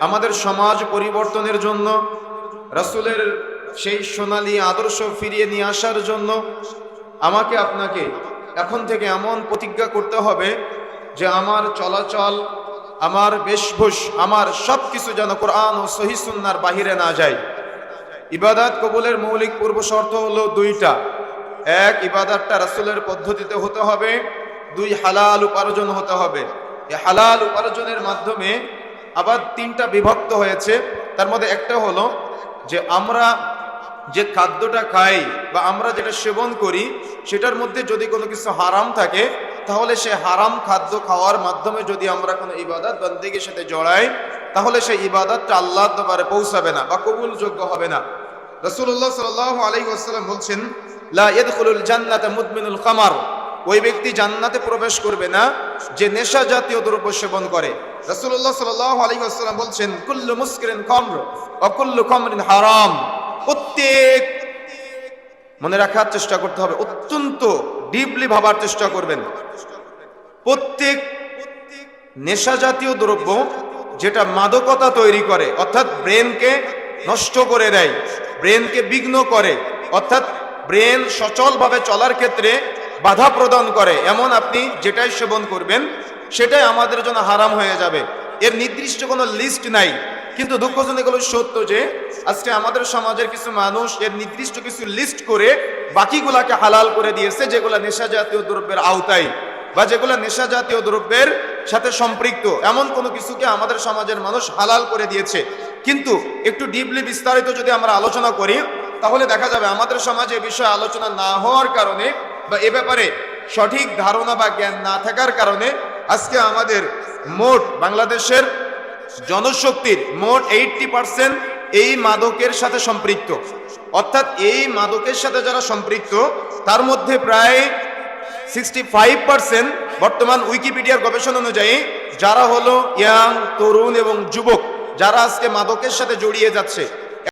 আমাদের সমাজ পরিবর্তনের জন্য, রাসূলের সেই সোনালি আদর্শ ফিরিয়ে নিয়ে আসার জন্য আমাকে আপনাকে এখন থেকে এমন প্রতিজ্ঞা করতে হবে যে আমার চলাচল, আমার বেশভূষ, আমার সব কিছু যেন কোরআন ও সহি সুন্নার বাহিরে না যায়। ইবাদাত কবুলের মৌলিক পূর্ব শর্ত হলো দুইটা। এক, ইবাদাতটা রাসূলের পদ্ধতিতে হতে হবে। দুই, হালাল উপার্জন হতে হবে। এই হালাল উপার্জনের মাধ্যমে আবার তিনটা বিভক্ত হয়েছে। তার মধ্যে একটা হলো যে আমরা যে খাদ্যটা খাই বা আমরা যেটা সেবন করি, সেটার মধ্যে যদি কোনো কিছু হারাম থাকে, তাহলে সে হারাম খাদ্য খাওয়ার মাধ্যমে যদি আমরা কোনো ইবাদত বন্দিগের সাথে জড়াই, তাহলে সেই ইবাদতটা আল্লাহ দরবারে পৌঁছাবে না বা কবুলযোগ্য হবে না। রসুল্লাহ সাল্লাহ আলাইহি ওয়াসাল্লাম বলছেন, লা ইয়াদখুলুল জান্নাতা মুদমিনুল খামার। ওই ব্যক্তি জান্নাতে প্রবেশ করবে না, যে নেশা জাতীয় দ্রব্য সেবন করে। রসুল্লাহ সাল্লাহ আলাইহি ওয়াসাল্লাম বলছেন, কুল্লু মুসকিরিন খামর ওয়া কুল্লু হারাম। প্রত্যেক মনে রাখার চেষ্টা করতে হবে, অত্যন্ত ডিপলি ভাবার চেষ্টা করবেন। প্রত্যেক নেশা জাতীয় দ্রব্য যেটা মাদকতা তৈরি করে, অর্থাৎ ব্রেনকে নষ্ট করে দেয়, ব্রেনকে বিঘ্ন করে, অর্থাৎ ব্রেন সচলভাবে চলার ক্ষেত্রে বাধা প্রদান করে। এমন আপনি যেটাই সেবন করবেন, সেটাই আমাদের জন্য হারাম হয়ে যাবে। এর নির্দিষ্ট কোনো লিস্ট নাই। কিন্তু দুঃখজনক হলো সত্য যে, আজকে আমাদের সমাজের কিছু মানুষ এর নির্দিষ্ট কিছু লিস্ট করে বাকিগুলাকে হালাল করে দিয়েছে, যেগুলো নেশা জাতীয় দ্রব্যের আওতায় বা যেগুলো নেশা জাতীয় দ্রব্যের সাথে সম্পৃক্ত। এমন কোনো কিছুকে আমাদের সমাজের মানুষ হালাল করে দিয়েছে। কিন্তু একটু ডিপলি বিস্তারিত যদি আমরা আলোচনা করি, তাহলে দেখা যাবে আমাদের সমাজে বিষয়ে আলোচনা না হওয়ার কারণে বা এ ব্যাপারে সঠিক ধারণা বা জ্ঞান না থাকার কারণে আজকে আমাদের মোট বাংলাদেশের জনশক্তির মোট এইটটি পার্সেন্ট এই মাদকের সাথে সম্পৃক্ত। অর্থাৎ এই মাদকের সাথে যারা সম্পৃক্ত, তার মধ্যে প্রায় সিক্সটি ফাইভ পার্সেন্ট বর্তমান উইকিপিডিয়ার গবেষণা অনুযায়ী যারা হলো ইয়াং, তরুণ এবং যুবক, যারা আজকে মাদকের সাথে জড়িয়ে যাচ্ছে